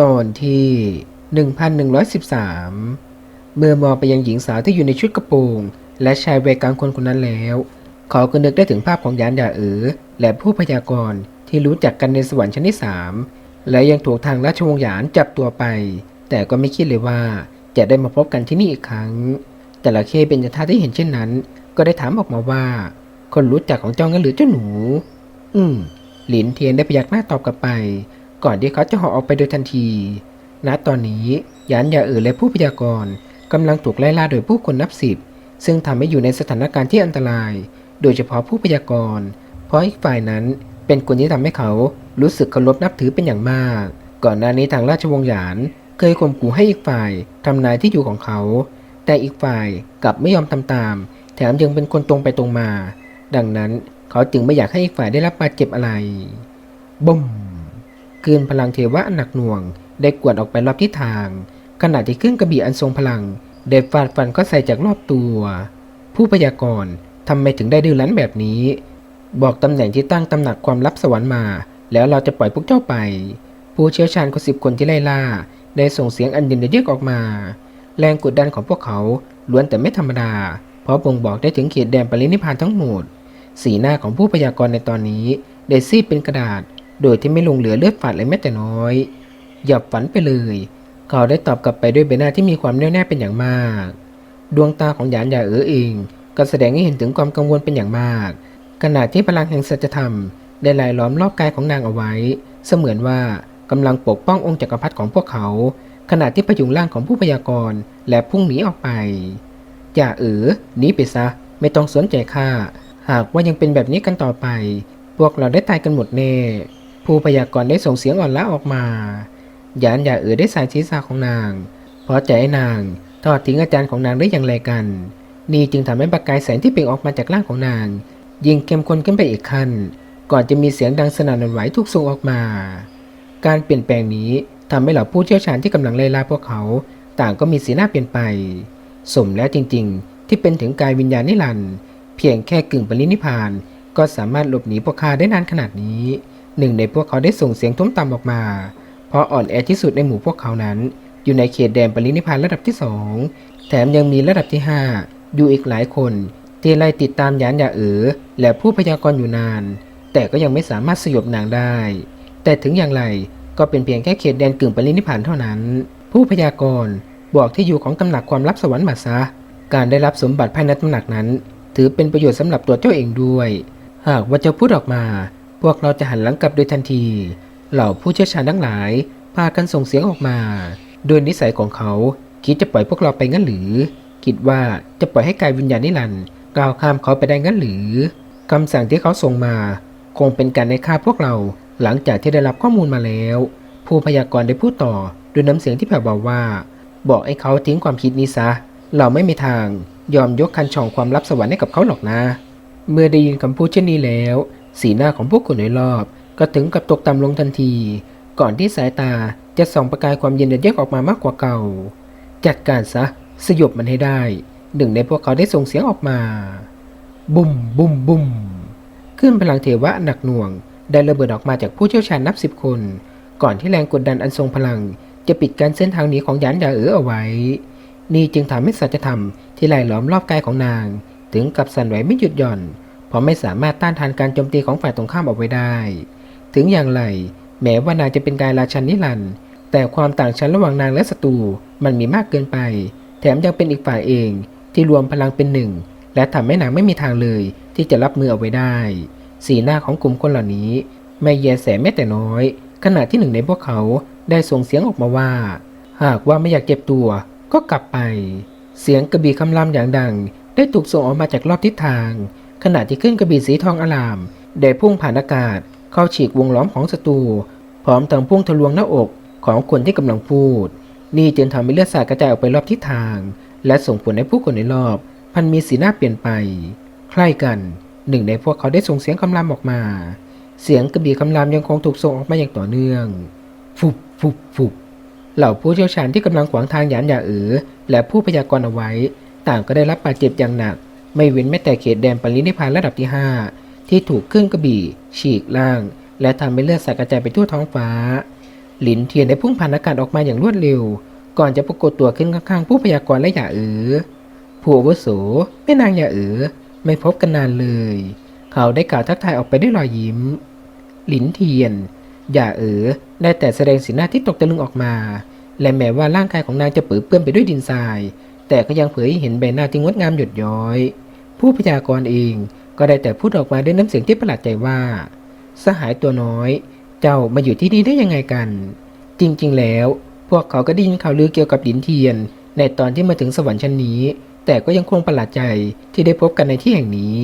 ตอนที่ 1113 เมื่อมองไปยังหญิงสาวที่อยู่ในชุดกระโปรง และชายวัยกลางคนคนนั้นแล้ว เขาก็นึกได้ถึงภาพของยานยาเอ๋อและผู้พยากรณ์ที่รู้จักกันในสวรรค์ชั้นที่สามและยังถูกทางราชวงศ์หยานจับตัวไป แต่ก็ไม่คิดเลยว่าจะได้มาพบกันที่นี่อีกครั้ง แต่ละเคเป็นยท่าที่เห็นเช่นนั้น ก็ได้ถามออกมาว่า คนรู้จักของเจ้างั้นหรือเจ้าหนู อืม หลินเทียนได้พยักหน้าตอบกลับไป ก่อนที่เขาจะหาะออกไปโดยทันที ณ ตอนนี้ยานยาเอ๋อและผู้พยากรณ์กำลังถูกไล่ล่าโดยผู้คนนับสิบ ซึ่งทำให้อยู่ในสถานการณ์ที่อันตราย โดยเฉพาะผู้พยากรณ์ เพราะอีกฝ่ายนั้นเป็นคนที่ทำให้เขารู้สึกเคารพนับถือเป็นอย่างมาก ก่อนหน้านี้ทางราชวงศ์หยาน เคยข่มขู่ให้อีกฝ่ายทำนายที่อยู่ของเขา แต่อีกฝ่ายกลับไม่ยอมทำตาม แถมยังเป็นคนตรงไปตรงมา ดังนั้นเขาจึงไม่อยากให้อีกฝ่ายได้รับบาดเจ็บอะไรบุ้ม คลื่นพลังเทวะอันหนักหน่วง ได้กวดออกไปรอบทิศทาง ขณะที่เคลื่นกระบี่อันทรงพลังได้ฟาดฟันก็ใส่จากรอบตัว ผู้พยากรณ์ทำไมถึงได้ดื้อรั้นแบบนี้ บอกตำแหน่งที่ตั้งตำหนักความลับสวรรค์มา แล้วเราจะปล่อยพวกเจ้าไป ผู้เชี่ยวชาญกว่าสิบคนที่ไล่ล่า ได้ส่งเสียงอันเย็นเยือกออกมา แรงกดดันของพวกเขาล้วนแต่ไม่ธรรมดา เพราะบ่งบอกได้ถึงเขตแดนปรินิพพานทั้งหมด สีหน้าของผู้พยากรณ์ในตอนนี้ได้ซีดเป็นกระดาษ โดยที่ไม่ลงเหลือเลือดฝาดเลยแม้แต่น้อย อย่าฝันไปเลย เขาได้ตอบกลับไปด้วยใบหน้าที่มีความแน่วแน่เป็นอย่างมาก ดวงตาของหยานหยาเอ๋อเองก็แสดงให้เห็นถึงความกังวลเป็นอย่างมาก ขณะที่พลังแห่งสัจธรรม ได้ลายล้อมรอบกายของนางเอาไว้ เสมือนว่ากำลังปกป้ององค์จักรพรรดิของพวกเขา ขณะที่พยุงร่างของผู้พยากรณ์และพุ่งหนีออกไปอย่าเอ๋อหนีไปซะ ไม่ต้องสนใจข้าหากว่ายังเป็นแบบนี้กันต่อไป พวกเราได้ตายกันหมดแน่ ผู้พยากรณ์ได้ส่งเสียงอ่อนล้าออกมา ยานอย่าเอ๋อได้สายศีรษะของนาง เพราะใจนางทอดทิ้งอาจารย์ของนางได้อย่างไรกัน นี่จึงทำให้ประกายแสงที่เปล่งออกมาจากร่างของนาง ยิ่งเข้มข้นขึ้นไปอีกขั้น ก่อนจะมีเสียงดังสนั่นหวั่นไหวทุกส่งออกมา การเปลี่ยนแปลงนี้ทำให้เหล่าผู้เชี่ยวชาญที่กำลังไล่ล่าพวกเขา ต่างก็มีสีหน้าเปลี่ยนไป สมแล้วจริง ๆ ที่เป็นถึงกายวิญญาณนิรันดร์เพียงแค่กึ่งปรินิพพาน ก็สามารถหลบหนีพวกข้าได้นานขนาดนี้ หนึ่งในพวกเขาได้ส่งเสียงทุ้มต่ำออกมา เพราะอ่อนแอที่สุดในหมู่พวกเขานั้น อยู่ในเขตแดนปรินิพานระดับที่สองแถมยังมีระดับที่ห้าอยู่อีกหลายคนที่ไล่ติดตามยานยาเอ๋อและผู้พยากรณ์อยู่นาน แต่ก็ยังไม่สามารถสยบนางได้ แต่ถึงอย่างไรก็เป็นเพียงแค่เขตแดนกึ่งปรินิพพานเท่านั้น ผู้พยากรณ์บอกที่อยู่ของตำหนักความลับสวรรค์มาซะ การได้รับสมบัติภายในตำหนักนั้น ถือเป็นประโยชน์สำหรับตัวเจ้าเองด้วย หากว่าเจ้าพูดออกมา พวกเราจะหันหลังกลับโดยทันที เหล่าผู้เชี่ยวชาญทั้งหลาย พากันส่งเสียงออกมา โดยนิสัยของเขา คิดจะปล่อยพวกเราไปงั้นหรือ คิดว่าจะปล่อยให้กายวิญญาณนิรันดร์ก้าวข้ามเขาไปได้งั้นหรือคำสั่งที่เขาส่งมา คงเป็นการในฆ่าพวกเราหลังจากที่ได้รับข้อมูลมาแล้ว ผู้พยากรณ์ได้พูดต่อด้วยน้ำเสียงที่แผ่วเบาว่า บอกให้เขาทิ้งความคิดนี้ซะ เราไม่มีทางยอมยกคันช่องความลับสวรรค์ให้กับเขาหรอกนะ เมื่อได้ยินคำพูดเช่นนี้แล้ว สีหน้าของพวกคนในรอบ ก็ถึงกับตกต่ำลงทันที ก่อนที่สายตาจะส่องประกายความเย็นเดือดเยือกออกมามากกว่าเก่า จัดการซะสยบมันให้ได้ หนึ่งในพวกเขาได้ส่งเสียงออกมา บุ้มบุ้มบุ้มขึ้นพลังเทวะหนักหน่วง ได้ระเบิดออกมาจากผู้เชี่ยวชาญนับสิบคน ก่อนที่แรงกดดันอันทรงพลัง จะปิดการเส้นทางหนีของยานยาเอ๋อเอาไว้ นี่จึงทำให้สัจธรรมที่ไหลล้อมรอบกายของนาง ถึงกับสั่นไหวไม่หยุดหย่อน เพราะไม่สามารถต้านทานการโจมตีของฝ่ายตรงข้ามเอาไว้ได้ ถึงอย่างไร แม้ว่านางจะเป็นกายราชันนิรันด์แต่ความต่างชั้นระหว่างนางและศัตรูมันมีมากเกินไป แถมยังเป็นอีกฝ่ายเองที่รวมพลังเป็นหนึ่ง และทำให้นางไม่มีทางเลยที่จะรับมือเอาไว้ได้ สีหน้าของกลุ่มคนเหล่านี้ ไม่แยแสแม้แต่น้อย ขณะที่หนึ่งในพวกเขาได้ส่งเสียงออกมาว่า หากว่าไม่อยากเจ็บตัวก็กลับไป เสียงกระบี่คำรามอย่างดัง ได้ถูกส่งออกมาจากรอบทิศทาง ขณะที่ขึ้นกระบี่สีทองอลามได้พุ่งผ่านอากาศ เข้าฉีกวงล้อมของศัตรูพร้อมทั้งพุ่งทะลวงหน้าอกของคนที่กำลังพูด นี่จึงทำให้เลือดสาดกระจายออกไปรอบทิศทาง และส่งผลให้ผู้คนในรอบ พันมีสีหน้าเปลี่ยนไป ใคร่กัน หนึ่งในพวกเขาได้ส่งเสียงคำรามออกมา เสียงกระบี่คำรามยังคงถูกส่งออกมาอย่างต่อเนื่อง ฟุบฟุบฟุบเหล่าผู้เชี่ยวชาญที่กำลังขวางทางหยานหยาเอ๋อและผู้พยากรณ์เอาไว้ ต่างก็ได้รับบาดเจ็บอย่างหนัก ไม่เว้นแม้แต่เขตแดนปรินิพานระดับที่ 5 ที่ถูกเครื่องกระบี่ ฉีกล่าง และทำให้เลือดสาดกระจายไปทั่วท้องฟ้า หลินเทียนได้พุ่งผ่านอากาศออกมาอย่างรวดเร็ว ก่อนจะปรากฏตัวขึ้นข้างๆผู้พยากรณ์และหย่าเอ๋อผู้อาวุโสแม่นางหย่าเอ๋อไม่พบกันนานเลย เขาได้กล่าวทักทายออกไปด้วยรอยยิ้ม หลินเทียนอย่าเอ๋อได้แต่แสดงสีหน้าที่ตกตะลึงออกมา และแม้ว่าร่างกายของนางจะเปื้อเปื้อนไปด้วยดินทราย แต่ก็ยังเผยให้เห็นใบหน้าที่งดงามหยดย้อย ผู้พยากรณ์เองก็ได้แต่พูดออกมาด้วยน้ำเสียงที่ประหลาดใจว่า สหายตัวน้อย เจ้ามาอยู่ที่นี่ได้ยังไงกัน จริงๆ แล้ว พวกเขาก็ได้ยินข่าวลือเกี่ยวกับหลินเทียน ในตอนที่มาถึงสวรรค์ชั้นนี้ แต่ก็ยังคงประหลาดใจที่ได้พบกันในที่แห่งนี้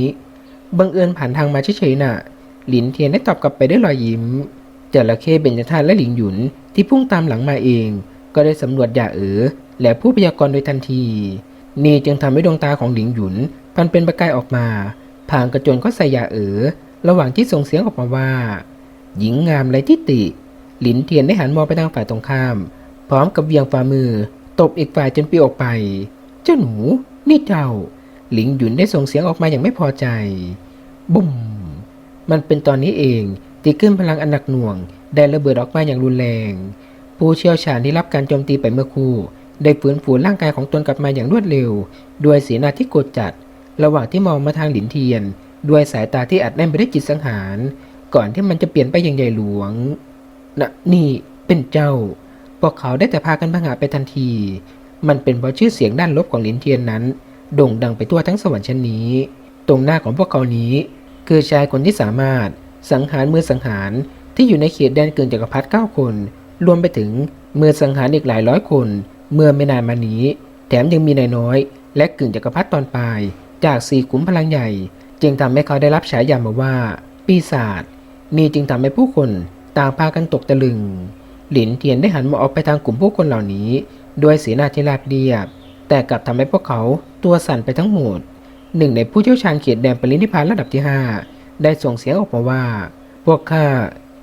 บังเอิญผ่านทางมาเฉยๆน่ะ หลินเทียนได้ตอบกลับไปด้วยรอยยิ้มจระเข้เบญจธาตุและหลิงหยุนที่พุ่งตามหลังมาเอง ก็ได้สำรวจยาเอ๋อ และผู้พยากรณ์โดยทันที นี่จึงทำให้ดวงตาของหลิงหยุน พันเป็นประกายออกมาพางกระโจนเข้าใส่ยาเอ๋อระหว่างที่ส่งเสียงออกมาว่า หญิงงามไรที่ติ หลินเทียนได้หันมองไปทางฝ่ายตรงข้าม พร้อมกับเวียงฝ่ามือ ตบอีกฝ่ายจนปลิวออกไป เจ้าหนู นี่เจ้า หลิงหยุนได้ส่งเสียงออกมาอย่างไม่พอใจ บุ้มมันเป็นตอนนี้เองที่ขึ้นพลังอันหนักหน่วง ได้ระเบิดออกมาอย่างรุนแรง ผู้เชี่ยวชาญที่รับการโจมตีไปเมื่อคู่ ได้ฟื้นฟูร่างกายของตนกลับมาอย่างรวดเร็ว ด้วยสีหน้าที่โกรธจัด ระหว่างที่มองมาทางหลินเทียน ด้วยสายตาที่อัดแน่นไปด้วยจิตสังหาร ก่อนที่มันจะเปลี่ยนไปอย่างใหญ่หลวงนะนี่เป็นเจ้า พวกเขาได้แต่พากันพังอาไปทันที มันเป็นเพราะชื่อเสียงด้านลบของหลินเทียนนั้น โด่งดังไปทั่วทั้งสวรรค์ชั้นนี้ ตรงหน้าของพวกเขานี้ คือชายคนที่สามารถสังหารมือสังหารที่อยู่ในเขตแดนเกินจักรพรรดิเก้าคน รวมไปถึงมือสังหารอีกหลายร้อยคน เมื่อไม่นานมานี้ แถมยังมีนายน้อย และกึ่งจักรพรรดิตอนปลาย จากสี่ขุมพลังใหญ่ จึงทำให้เขาได้รับฉายามาว่า ปีศาจนี่จึงทำให้ผู้คนต่างพากันตกตะลึง หลินเทียนได้หันมาออกไปทางกลุ่มผู้คนเหล่านี้ ด้วยสีหน้าที่ราบเรียบ แต่กลับทำให้พวกเขาตัวสั่นไปทั้งหมดหนึ่งในผู้เชี่ยวชาญเขตแดนปรินิพพานระดับที่ 5 ได้ส่งเสียงออกมาว่า พวกข้า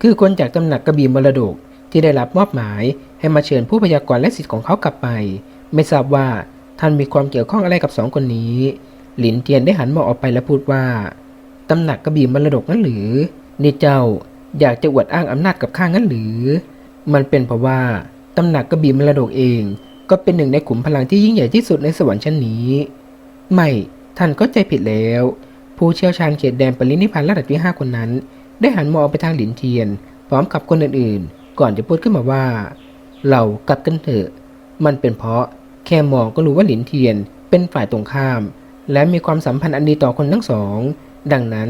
คือคนจากตำหนักกระบี่มรดกที่ได้รับมอบหมาย ให้มาเชิญผู้พยากรณ์และสิทธิ์ของเขากลับไป ไม่ทราบว่าท่านมีความเกี่ยวข้องอะไรกับสองคนนี้ หลินเทียนได้หันมองออกไปและพูดว่าตำหนักกระบี่มรดกนั่นหรือ นี่เจ้าอยากจะอวดอ้างอำนาจกับข้างั้นหรือ มันเป็นเพราะว่าตำหนักกระบี่มรดกเอง ก็เป็นหนึ่งในขุมพลังที่ยิ่งใหญ่ที่สุดในสวรรค์ชั้นนี้ ไม่ท่านก็ใจผิดแล้ว ผู้เชี่ยวชาญเขตแดนปรินิพพานระดับที่ห้าคนนั้น ได้หันมองไปทางหลินเทียน พร้อมกับคนอื่นๆ ก่อนจะพูดขึ้นมาว่า เรากลับกันเถอะ มันเป็นเพราะแค่มองก็รู้ว่าหลินเทียนเป็นฝ่ายตรงข้าม และมีความสัมพันธ์อันดีต่อคนทั้งสอง ดังนั้น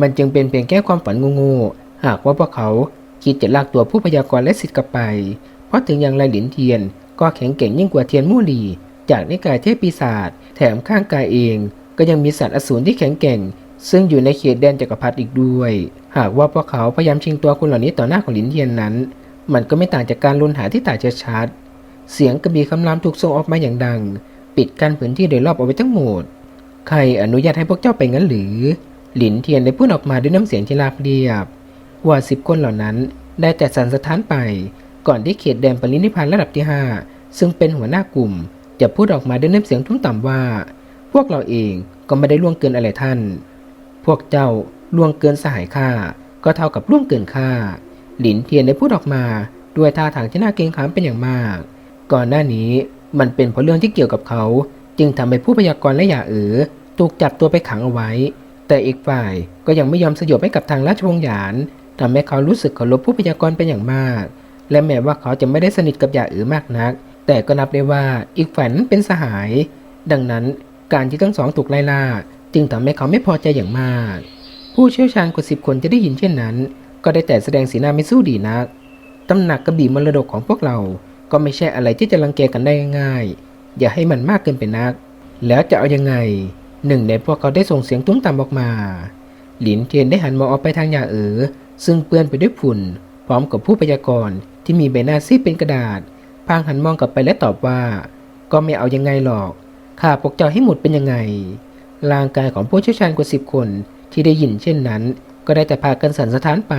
มันจึงเป็นเพียงแค่ความฝันโง่ๆหากว่าพวกเขาคิดจะลากตัวผู้พยากรณ์และสิทธิ์กลับไป เพราะถึงอย่างไรหลินเทียน ก็แข็งเก่งยิ่งกว่าเทียนมู่หลี จากนิกายเทพปีศาจแถมข้างกายเอง ก็ยังมีสัตว์อสูรที่แข็งแกร่ง ซึ่งอยู่ในเขตแดนจักรพรรดิอีกด้วย หากว่าพวกเขาพยายามชิงตัวคนเหล่านี้ต่อหน้าของหลินเทียนนั้น มันก็ไม่ต่างจากการลุนหาที่ตาจะชัด เสียงกระบี่คำรามถูกส่งออกมาอย่างดัง ปิดกั้นพื้นที่โดยรอบเอาไว้ทั้งหมด ใครอนุญาตให้พวกเจ้าไปงั้นหรือ หลินเทียนได้พูดออกมาด้วยน้ำเสียงที่ราบเรียบ ว่าสิบคนเหล่านั้นได้แต่สั่นสะท้านไป ก่อนที่เขตแดนปรินิพพานระดับที่ห้าซึ่งเป็นหัวหน้ากลุ่ม จะพูดออกมาด้วยน้ำเสียงทุ้มต่ำว่า พวกเราเองก็ไม่ได้ล่วงเกินอะไรท่าน พวกเจ้าล่วงเกินสหายข้าก็เท่ากับล่วงเกินข้า หลินเทียนได้พูดออกมา ด้วยท่าทางที่น่าเกรงขามเป็นอย่างมาก ก่อนหน้านี้มันเป็นเพราะเรื่องที่เกี่ยวกับเขา จึงทำให้ผู้พยากรณ์และหย่าเอ๋อถูกจับตัวไปขังเอาไว้ แต่อีกฝ่ายก็ยังไม่ยอมสยบให้กับทางราชวงศ์หยานทำให้เขารู้สึกเคารพผู้พยากรณ์เป็นอย่างมาก และแม้ว่าเขาจะไม่ได้สนิทกับหย่าเอ๋อมากนัก แต่ก็นับได้ว่าอีกฝ่ายนั้นเป็นสหาย ดังนั้นการที่ทั้งสองถูกไล่ล่า จึงทำให้เขาไม่พอใจอย่างมาก ผู้เชี่ยวชาญกว่าสิบคนจะได้ยินเช่นนั้น ก็ได้แต่แสดงสีหน้าไม่สู้ดีนักตำหนักกระบี่มรดกของพวกเรา ก็ไม่ใช่อะไรที่จะรังแกกันได้ง่ายๆ อย่าให้มันมากเกินไปนัก แล้วจะเอายังไง หนึ่งในพวกเขาได้ส่งเสียงตุ้มต่ำออกมา หลินเทียนได้หันมองออกไปทางยาเอ๋อ ซึ่งเปื้อนไปด้วยฝุ่น พร้อมกับผู้พยากรณ์ที่มีใบหน้าซีดเป็นกระดาษ พางหันมองกลับไปและตอบว่า ก็ไม่เอายังไงหรอก ข้าพวกเจ้าให้หมดเป็นยังไง ร่างกายของผู้เชี่ยวชาญกว่าสิบคนที่ได้ยินเช่นนั้น ก็ได้แต่พากันสันสะท้านไป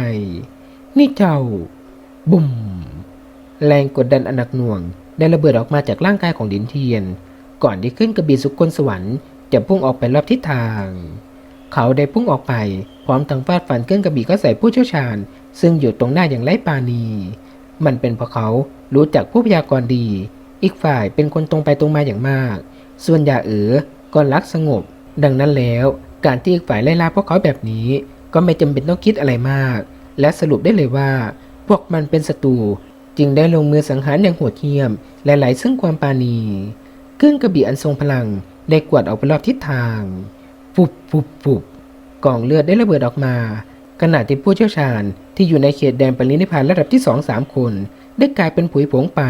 นี่เจ้า บุ้มแรงกดดันอันหนักหน่วง ได้ระเบิดออกมาจากร่างกายของดินเทียน ก่อนที่ขึ้นกระบี่สุกลสวรรค์จะพุ่งออกไปรอบทิศทาง เขาได้พุ่งออกไป พร้อมทั้งฟาดฟันเครื่องกระบี่ก็ใส่ผู้เชี่ยวชาญ ซึ่งอยู่ตรงหน้าอย่างไร้ปาณี มันเป็นเพราะเขารู้จักผู้พยากรณ์ดี อีกฝ่ายเป็นคนตรงไปตรงมาอย่างมาก ส่วนยาเอ๋อก็รักสงบ ดังนั้นแล้วการที่อีกฝ่ายไล่ล่าพวกเขาแบบนี้ ก็ไม่จำเป็นต้องคิดอะไรมาก และสรุปได้เลยว่า พวกมันเป็นศัตรูจึงได้ลงมือสังหารอย่างโหดเหี้ยม และไหลซึ่งความปาณีคลื่นกระบี่อันทรงพลังได้กวาดออกไปรอบทิศทาง ปุบปุบปุบกองเลือดได้ระเบิดออกมาขณะที่ผู้เชี่ยวชาญที่อยู่ในเขตแดนปรินิพานระดับที่สองสามคน ได้กลายเป็นผุยผงไป